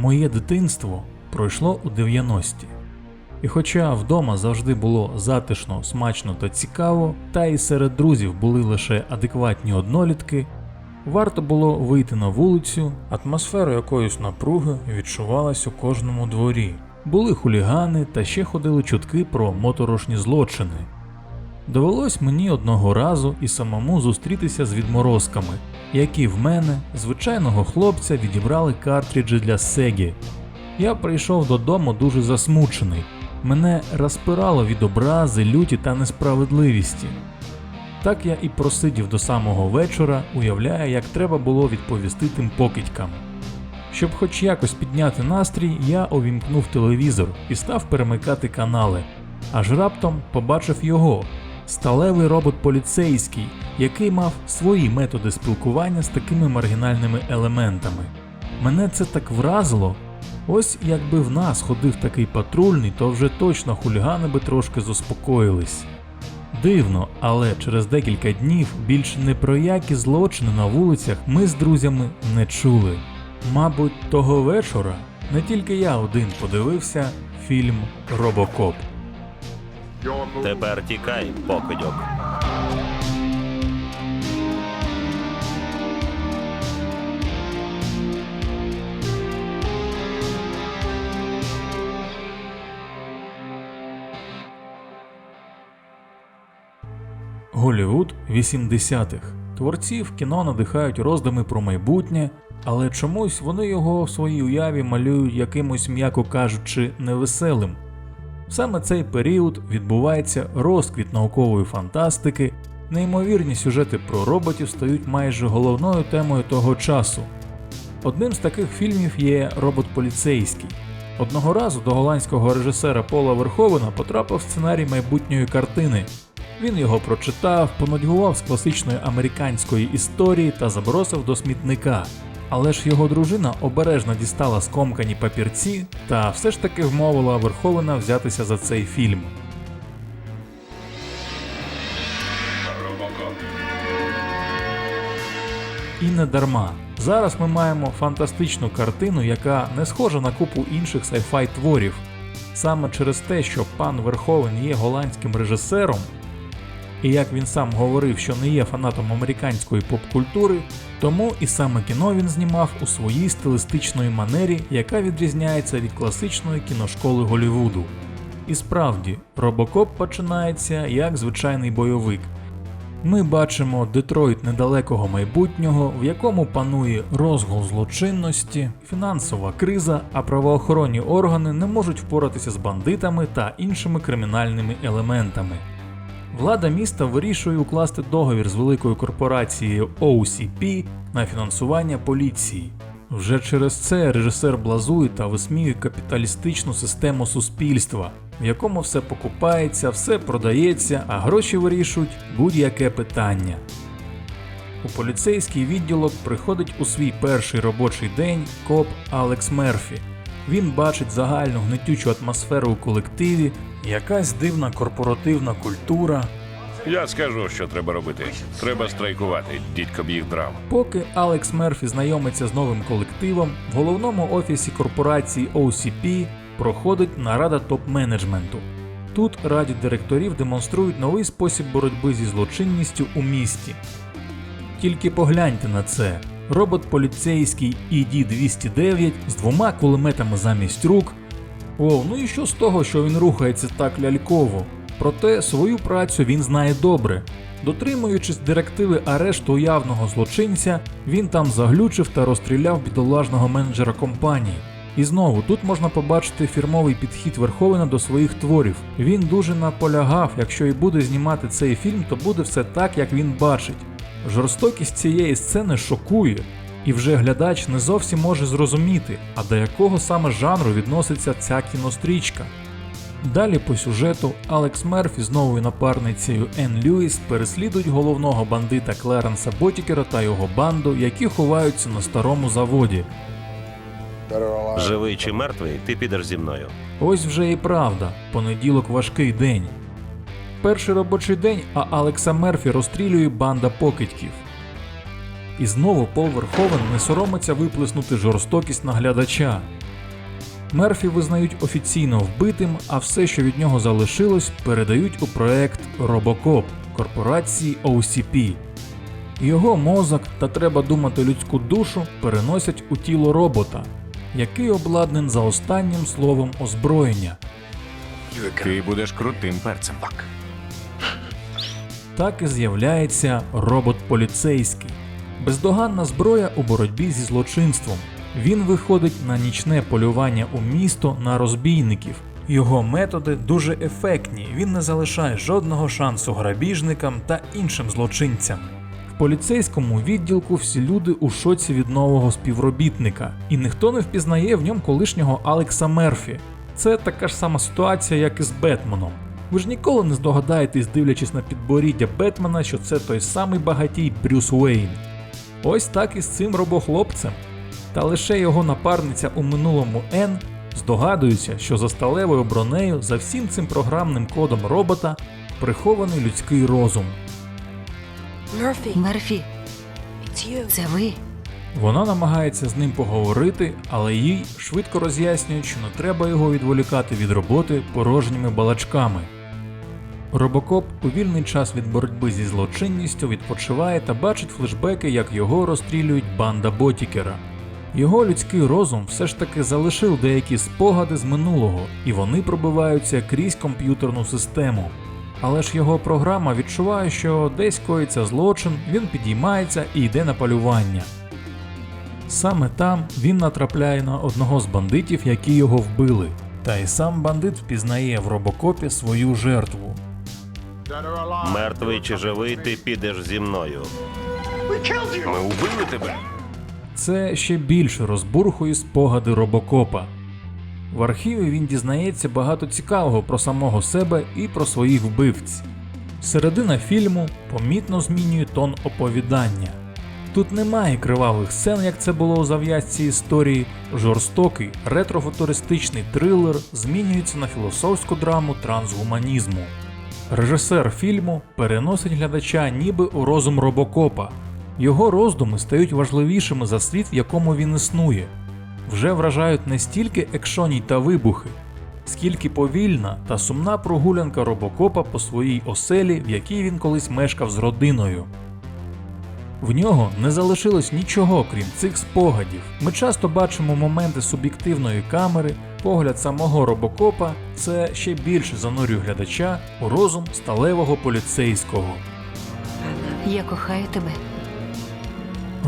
Моє дитинство пройшло у 90-ті. І хоча вдома завжди було затишно, смачно та цікаво, та і серед друзів були лише адекватні однолітки, варто було вийти на вулицю, атмосфера якоїсь напруги відчувалась у кожному дворі. Були хулігани та ще ходили чутки про моторошні злочини. Довелось мені одного разу і самому зустрітися з відморозками, які в мене, звичайного хлопця, відібрали картриджі для Сегі. Я прийшов додому дуже засмучений. Мене розпирало від образи, люті та несправедливісті. Так я і просидів до самого вечора, уявляю, як треба було відповісти тим покидькам. Щоб хоч якось підняти настрій, я увімкнув телевізор і став перемикати канали. Аж раптом побачив його сталевий робот поліцейський, який мав свої методи спілкування з такими маргінальними елементами. Мене це так вразило. Ось якби в нас ходив такий патрульний, то вже точно хулігани би трошки заспокоїлись. Дивно, але через декілька днів більше не про які злочини на вулицях ми з друзями не чули. Мабуть, того вечора не тільки я один подивився фільм Робокоп. Тепер тікай, покидьок. Голівуд 80-х. Творців кіно надихають роздуми про майбутнє, але чомусь вони його в своїй уяві малюють якимось, м'яко кажучи, невеселим. Саме цей період відбувається розквіт наукової фантастики, неймовірні сюжети про роботів стають майже головною темою того часу. Одним з таких фільмів є Робот поліцейський. Одного разу до голландського режисера Пола Верховена потрапив сценарій майбутньої картини. Він його прочитав, понудьгував з класичної американської історії та забросив до смітника. Але ж його дружина обережно дістала скомкані папірці та все ж таки вмовила Верховена взятися за цей фільм. І не дарма. Зараз ми маємо фантастичну картину, яка не схожа на купу інших сайфай творів. Саме через те, що пан Верховен є голландським режисером, і як він сам говорив, що не є фанатом американської поп-культури, тому і саме кіно він знімав у своїй стилістичної манері, яка відрізняється від класичної кіношколи Голлівуду. І справді, Робокоп починається як звичайний бойовик. Ми бачимо Детройт недалекого майбутнього, в якому панує розгул злочинності, фінансова криза, а правоохоронні органи не можуть впоратися з бандитами та іншими кримінальними елементами. Влада міста вирішує укласти договір з великою корпорацією OCP на фінансування поліції. Вже через це режисер блазує та висміює капіталістичну систему суспільства, в якому все покупається, все продається, а гроші вирішують будь-яке питання. У поліцейський відділок приходить у свій перший робочий день коп Алекс Мерфі. Він бачить загальну гнетючу атмосферу у колективі, якась дивна корпоративна культура. Я скажу, що треба робити. Треба страйкувати, дідько б їх драв. Поки Алекс Мерфі знайомиться з новим колективом, в головному офісі корпорації OCP проходить нарада топ-менеджменту. Тут раді директорів демонструють новий спосіб боротьби зі злочинністю у місті. Тільки погляньте на це. Робот поліцейський ED-209 з двома кулеметами замість рук. О, ну і що з того, що він рухається так ляльково? Проте свою працю він знає добре. Дотримуючись директиви арешту уявного злочинця, він там заглючив та розстріляв бідолажного менеджера компанії. І знову тут можна побачити фірмовий підхід Верховена до своїх творів. Він дуже наполягав, якщо і буде знімати цей фільм, то буде все так, як він бачить. Жорстокість цієї сцени шокує, і вже глядач не зовсім може зрозуміти, а до якого саме жанру відноситься ця кінострічка. Далі по сюжету Алекс Мерфі з новою напарницею Енн Льюіс переслідують головного бандита Клеренса Ботікера та його банду, які ховаються на старому заводі. Живий чи мертвий, ти підеш зі мною. Ось вже і правда, понеділок важкий день. Перший робочий день, а Алекса Мерфі розстрілює банда покидьків. І знову Пол Верховен не соромиться виплеснути жорстокість на глядача. Мерфі визнають офіційно вбитим, а все, що від нього залишилось, передають у проект Робокоп корпорації OCP. Його мозок та треба думати людську душу переносять у тіло робота, який обладнан за останнім словом озброєння. Ти будеш крутим перцем. Так і з'являється робот поліцейський. Бездоганна зброя у боротьбі зі злочинством. Він виходить на нічне полювання у місто на розбійників. Його методи дуже ефектні, він не залишає жодного шансу грабіжникам та іншим злочинцям. В поліцейському відділку всі люди у шоці від нового співробітника, і ніхто не впізнає в ньому колишнього Алекса Мерфі. Це така ж сама ситуація, як і з Бетменом. Ви ж ніколи не здогадаєтесь, дивлячись на підборіддя Бетмена, що це той самий багатій Брюс Уейн. Ось так і з цим робохлопцем. Та лише його напарниця у минулому Н здогадується, що за сталевою бронею за всім цим програмним кодом робота прихований людський розум. Мерфі, це ви? Вона намагається з ним поговорити, але їй швидко роз'яснюють, що не треба його відволікати від роботи порожніми балачками. Робокоп у вільний час від боротьби зі злочинністю відпочиває та бачить флешбеки, як його розстрілюють банда Ботікера. Його людський розум все ж таки залишив деякі спогади з минулого, і вони пробиваються крізь комп'ютерну систему. Але ж його програма відчуває, що десь коїться злочин, він підіймається і йде на полювання. Саме там він натрапляє на одного з бандитів, які його вбили. Та й сам бандит впізнає в робокопі свою жертву. Мертвий чи живий, ти підеш зі мною. Ми убили тебе. Це ще більше розбурхує спогади робокопа. В архіві він дізнається багато цікавого про самого себе і про своїх вбивць. Середина фільму помітно змінює тон оповідання. Тут немає кривавих сцен, як це було у зав'язці історії. Жорстокий ретрофутуристичний трилер змінюється на філософську драму трансгуманізму. Режисер фільму переносить глядача ніби у розум робокопа. Його роздуми стають важливішими за світ, в якому він існує. Вже вражають не стільки екшоній та вибухи, скільки повільна та сумна прогулянка робокопа по своїй оселі, в якій він колись мешкав з родиною. В нього не залишилось нічого крім цих спогадів. Ми часто бачимо моменти суб'єктивної камери, погляд самого робокопа це ще більше занурює глядача у розум сталевого поліцейського. Я кохаю тебе.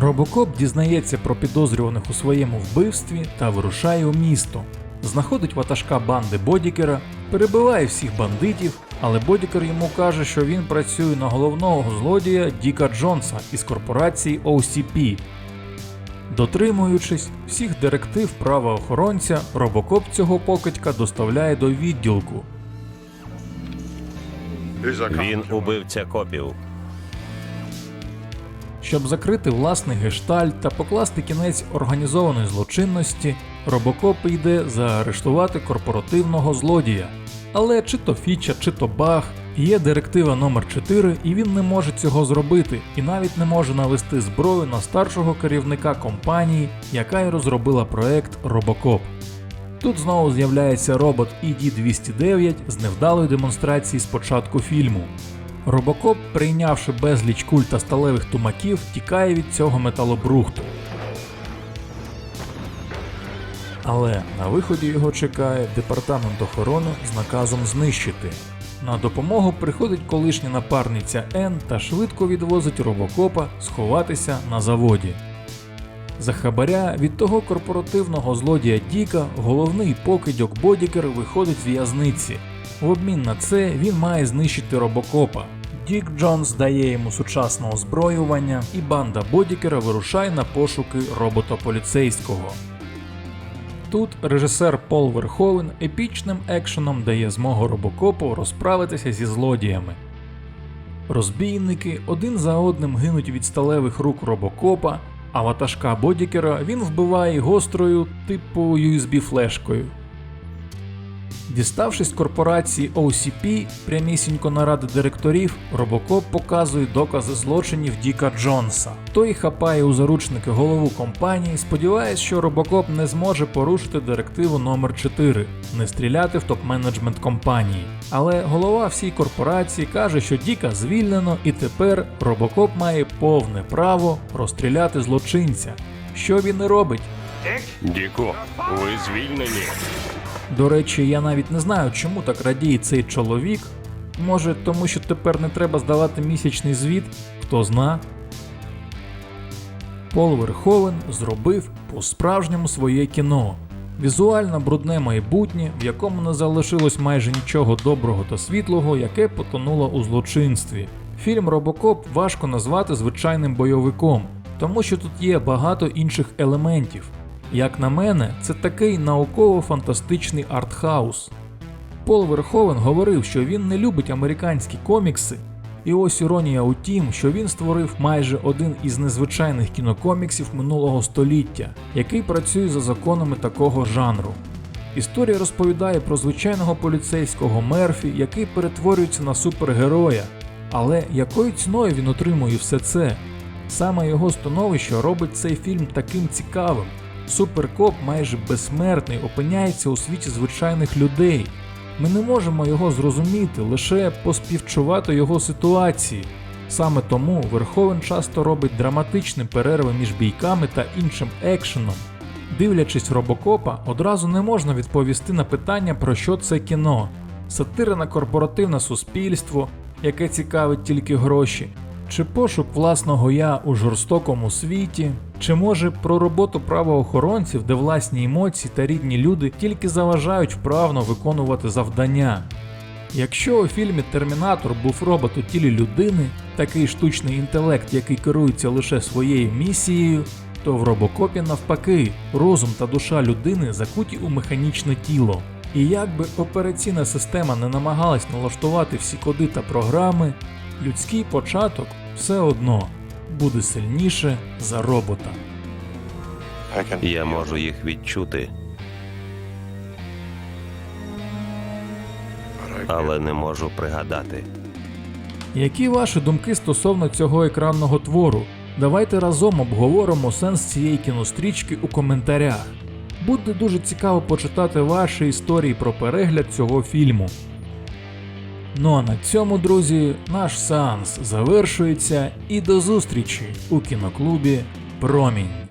Робокоп дізнається про підозрюваних у своєму вбивстві та вирушає у місто. Знаходить ватажка банди Бодікера, перебиває всіх бандитів, але Бодікер йому каже, що він працює на головного злодія Діка Джонса із корпорації OCP. Дотримуючись всіх директив правоохоронця, робокоп цього покидька доставляє до відділку. Він убивця копів. Щоб закрити власний гештальт та покласти кінець організованої злочинності, Робокоп йде заарештувати корпоративного злодія. Але чи то фіча, чи то баг, є директива номер 4 і він не може цього зробити, і навіть не може навести зброю на старшого керівника компанії, яка й розробила проект Робокоп. Тут знову з'являється робот ED-209 з невдалої демонстрації з початку фільму. Робокоп, прийнявши безліч куль та сталевих тумаків, тікає від цього металобрухту. Але на виході його чекає департамент охорони з наказом знищити. На допомогу приходить колишня напарниця Н та швидко відвозить робокопа сховатися на заводі. За хабаря від того корпоративного злодія Діка головний покидьок Бодікер виходить з в'язниці. В обмін на це він має знищити робокопа. Дік Джонс дає йому сучасне озброювання, і банда Бодікера вирушає на пошуки робота поліцейського. Тут режисер Пол Верховен епічним екшеном дає змогу робокопу розправитися зі злодіями. Розбійники один за одним гинуть від сталевих рук робокопа, а ватажка Бодікера він вбиває гострою, типу USB флешкою. Діставшись корпорації OCP прямісінько на ради директорів, Робокоп показує докази злочинів Діка Джонса. Той хапає у заручники голову компанії, сподіваясь, що Робокоп не зможе порушити директиву номер 4 не стріляти в топ-менеджмент компанії. Але голова всій корпорації каже, що Діка звільнено, і тепер Робокоп має повне право розстріляти злочинця. Що він і робить? Діку, ви звільнені. До речі, я навіть не знаю, чому так радіє цей чоловік. Може, тому що тепер не треба здавати місячний звіт, хто зна. Пол Верховен зробив по-справжньому своє кіно. Візуально брудне майбутнє, в якому не залишилось майже нічого доброго та світлого, яке потонуло у злочинстві. Фільм Робокоп важко назвати звичайним бойовиком, тому що тут є багато інших елементів. Як на мене, це такий науково-фантастичний артхаус. Пол Верховен говорив, що він не любить американські комікси, і ось іронія у тім, що він створив майже один із незвичайних кінокоміксів минулого століття, який працює за законами такого жанру. Історія розповідає про звичайного поліцейського Мерфі, який перетворюється на супергероя. Але якою ціною він отримує все це? Саме його становище робить цей фільм таким цікавим. Суперкоп майже безсмертний опиняється у світі звичайних людей. Ми не можемо його зрозуміти, лише поспівчувати його ситуації. Саме тому Верховен часто робить драматичні перерви між бійками та іншим екшеном. Дивлячись робокопа, одразу не можна відповісти на питання, про що це кіно. Сатира на корпоративне суспільство, яке цікавить тільки гроші, чи пошук власного я у жорстокому світі, чи може про роботу правоохоронців, де власні емоції та рідні люди тільки заважають вправно виконувати завдання. Якщо у фільмі Термінатор був робот у тілі людини, такий штучний інтелект, який керується лише своєю місією, то в робокопі навпаки, розум та душа людини закуті у механічне тіло. І як би операційна система не намагалась налаштувати всі коди та програми, людський початок все одно буде сильніше за робота. Я можу їх відчути, але не можу пригадати. Які ваші думки стосовно цього екранного твору? Давайте разом обговоримо сенс цієї кінострічки у коментарях. Буде дуже цікаво почитати ваші історії про перегляд цього фільму. Ну а на цьому, друзі, наш сеанс завершується і до зустрічі у кіноклубі Промінь.